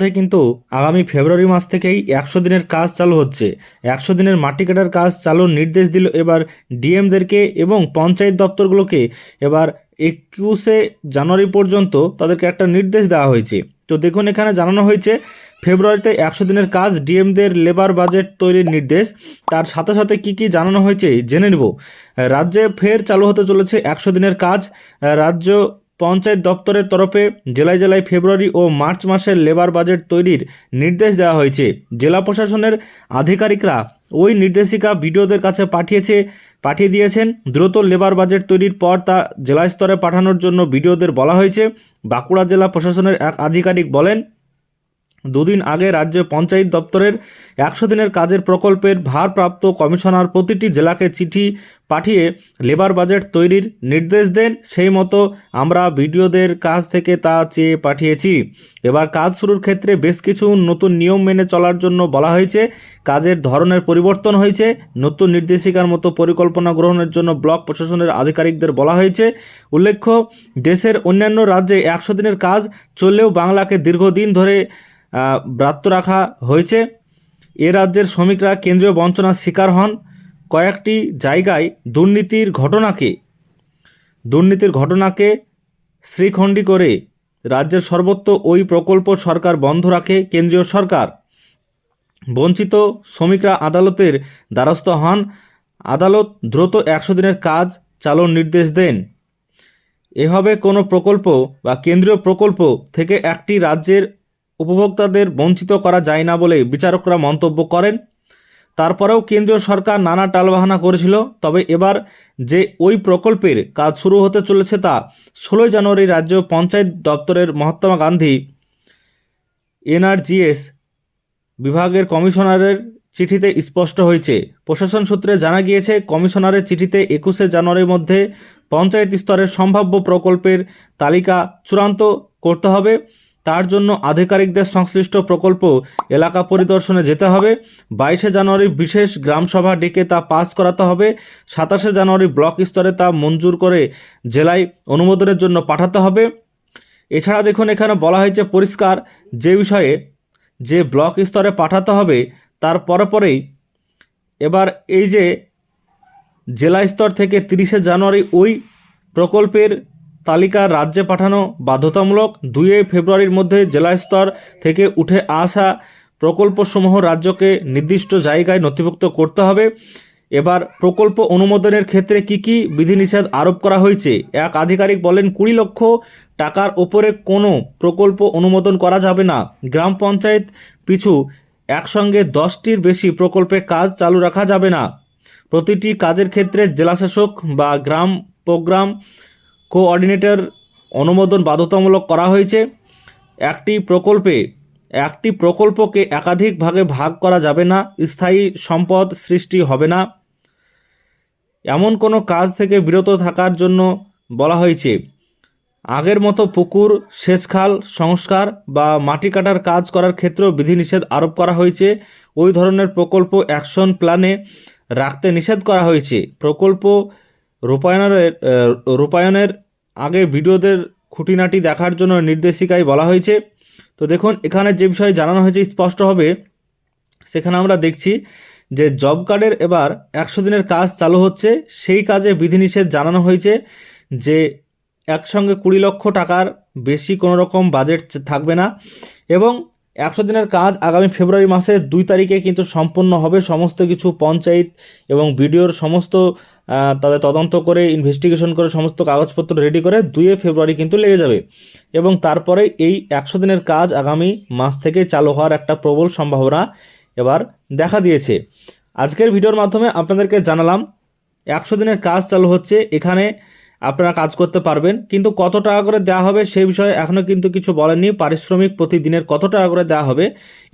কিন্তু আগামী ফেব্রুয়ারি মাস থেকেই একশো দিনের কাজ চালু হচ্ছে। একশো দিনের মাটি কাটার কাজ চালুর নির্দেশ দিল এবার ডিএমদেরকে এবং পঞ্চায়েত দপ্তরগুলোকে। এবার একুশে জানুয়ারি পর্যন্ত তাদেরকে একটা নির্দেশ দেওয়া হয়েছে। তো দেখুন, এখানে জানানো হয়েছে, ফেব্রুয়ারিতে একশো দিনের কাজ ডিএমদের লেবার বাজেট তৈরির নির্দেশ। তার সাথে সাথে কি কি জানানো হয়েছে, জেনে নেব। রাজ্যে ফের চালু হতে চলেছে একশো দিনের কাজ। রাজ্য পঞ্চায়েত দপ্তরের তরফে জেলায় জেলায় ফেব্রুয়ারি ও মার্চ মাসের লেবার বাজেট তৈরির নির্দেশ দেওয়া হয়েছে। জেলা প্রশাসনের আধিকারিকরা ওই নির্দেশিকা বিডিওদের কাছে পাঠিয়েছে, পাঠিয়ে দিয়েছেন। দ্রুত লেবার বাজেট তৈরির পর তা জেলা স্তরে পাঠানোর জন্য বিডিওদের বলা হয়েছে। বাঁকুড়া জেলা প্রশাসনের এক আধিকারিক বলেন দুদিন আগে রাজ্য পঞ্চায়েত দপ্তরের একশো দিনের কাজের প্রকল্পের ভারপ্রাপ্ত কমিশনার প্রতিটি জেলাকে চিঠি পাঠিয়ে লেবার বাজেট তৈরির নির্দেশ দেন। সেই মতো আমরা বিডিওদের কাছ থেকে তা চেয়ে পাঠিয়েছি। এবার কাজ শুরুর ক্ষেত্রে বেশ কিছু নতুন নিয়ম মেনে চলার জন্য বলা হয়েছে। কাজের ধরনের পরিবর্তন হয়েছে। নতুন নির্দেশিকার মতো পরিকল্পনা গ্রহণের জন্য ব্লক প্রশাসনের আধিকারিকদের বলা হয়েছে। উল্লেখ্য, দেশের অন্যান্য রাজ্যে একশো দিনের কাজ চললেও বাংলাকে দীর্ঘদিন ধরে ব্রাত্য রাখা হয়েছে। এ রাজ্যের শ্রমিকরা কেন্দ্রীয় বঞ্চনার শিকার হন। কয়েকটি জায়গায় দুর্নীতির ঘটনাকে দুর্নীতির ঘটনাকে শ্রীখণ্ডী করে রাজ্যের সর্বত্র ওই প্রকল্প সরকার বন্ধ রাখে কেন্দ্রীয় সরকার। বঞ্চিত শ্রমিকরা আদালতের দ্বারস্থ হন। আদালত দ্রুত একশো দিনের কাজ চালুর নির্দেশ দেন। এভাবে কোনো প্রকল্প বা কেন্দ্রীয় প্রকল্প থেকে একটি রাজ্যের উপভোক্তাদের বঞ্চিত করা যায় না বলে বিচারকরা মন্তব্য করেন। তারপরেও কেন্দ্রীয় সরকার নানা টালবাহানা করেছিল, তবে এবার যে ওই প্রকল্পের কাজ শুরু হতে চলেছে তা ষোলোই জানুয়ারি রাজ্য পঞ্চায়েত দপ্তরের মহাত্মা গান্ধী, এনআরজিএস বিভাগের কমিশনারের চিঠিতে স্পষ্ট হয়েছে। প্রশাসন সূত্রে জানা গিয়েছে, কমিশনারের চিঠিতে একুশে জানুয়ারির মধ্যে পঞ্চায়েত স্তরের সম্ভাব্য প্রকল্পের তালিকা চূড়ান্ত করতে হবে। তার জন্য আধিকারিকদের সংশ্লিষ্ট প্রকল্প এলাকা পরিদর্শনে যেতে হবে। বাইশে জানুয়ারি বিশেষ গ্রামসভা ডেকে তা পাস করাতে হবে। সাতাশে জানুয়ারি ব্লক স্তরে তা মঞ্জুর করে জেলায় অনুমোদনের জন্য পাঠাতে হবে। এছাড়া দেখুন, এখানে বলা হয়েছে পরিষ্কার যে বিষয়ে যে ব্লক স্তরে পাঠাতে হবে, তার পরে পরেই। এবার এই যে জেলা স্তর থেকে তিরিশে জানুয়ারি ওই প্রকল্পের তালিকা রাজ্যে পাঠানো বাধ্যতামূলক দুইয়ে ফেব্রুয়ারির মধ্যে জেলা স্তর থেকে উঠে আসা প্রকল্পসমূহ রাজ্যকে নির্দিষ্ট জায়গায় নথিভুক্ত করতে হবে। এবার প্রকল্প অনুমোদনের ক্ষেত্রে কি কি বিধিনিষেধ আরোপ করা হয়েছে? এক আধিকারিক বলেন, কুড়ি লক্ষ টাকার ওপরে কোনো প্রকল্প অনুমোদন করা যাবে না। গ্রাম পঞ্চায়েত পিছু একসঙ্গে দশটির বেশি প্রকল্পে কাজ চালু রাখা যাবে না। প্রতিটি কাজের ক্ষেত্রে জেলাশাসক বা গ্রাম প্রোগ্রাম কোঅর্ডিনেটর অনুমোদন বাধ্যতামূলক করা হয়েছে। একটি প্রকল্পে, একটি প্রকল্পকে একাধিক ভাগে ভাগ করা যাবে না, স্থায়ী সম্পদ সৃষ্টি হবে না। এমন কোনো কাজ থেকে বিরত থাকার জন্য বলা হয়েছে, আগের মতো পুকুর, সেচখাল, সংস্কার বা মাটি কাটার কাজ করার ক্ষেত্রেও বিধিনিষেধ আরোপ করা হয়েছে। ওই ধরনের প্রকল্প অ্যাকশন প্ল্যানে রাখতে নিষেধ করা হয়েছে। প্রকল্প রূপায়ণের রূপায়ণের আগে ভিডিওদের খুঁটিনাটি দেখার জন্য নির্দেশিকায় বলা হয়েছে। তো দেখুন, এখানে যে বিষয়ে জানানো হয়েছে স্পষ্ট হবে। সেখানে আমরা দেখছি যে জব কার্ডের এবার একশো দিনের কাজ চালু হচ্ছে। সেই কাজে বিধিনিষেধ জানানো হয়েছে যে একসঙ্গে কুড়ি লক্ষ টাকার বেশি কোনো রকম বাজেট থাকবে না। এবং একশো দিনের কাজ আগামী ফেব্রুয়ারি মাসের দুই তারিখে কিন্তু সম্পন্ন হবে। সমস্ত কিছু পঞ্চায়েত এবং বিডিওর সমস্ত তাদের তদন্ত করে ইনভেস্টিগেশন করে সমস্ত কাগজপত্র রেডি করে দুইয়ে ফেব্রুয়ারি কিন্তু লেগে যাবে। এবং তারপরে এই একশো দিনের কাজ আগামী মাস থেকে চালু হওয়ার একটা প্রবল সম্ভাবনা এবার দেখা দিয়েছে। আজকের ভিডিওর মাধ্যমে আপনাদেরকে জানালাম, একশো দিনের কাজ চালু হচ্ছে। এখানে আপনারা কাজ করতে পারবেন, কিন্তু কত টাকা করে দেওয়া হবে সেই বিষয়ে এখনও কিন্তু কিছু বলেননি। পারিশ্রমিক প্রতিদিনের কত টাকা করে দেওয়া হবে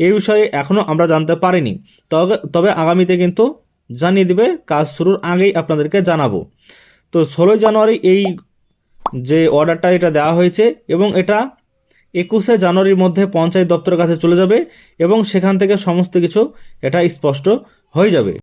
এই বিষয়ে এখনও আমরা জানতে পারিনি। তবে তবে আগামীতে কিন্তু জানিয়ে দিবে, কাজ শুরুর আগেই আপনাদেরকে জানাব। তো ষোলোই জানুয়ারি এই যে অর্ডারটা এটা দেওয়া হয়েছে এবং এটা একুশে জানুয়ারির মধ্যে পঞ্চায়েত দপ্তরের কাছে চলে যাবে এবং সেখান থেকে সমস্ত কিছু এটা স্পষ্ট হয়ে যাবে।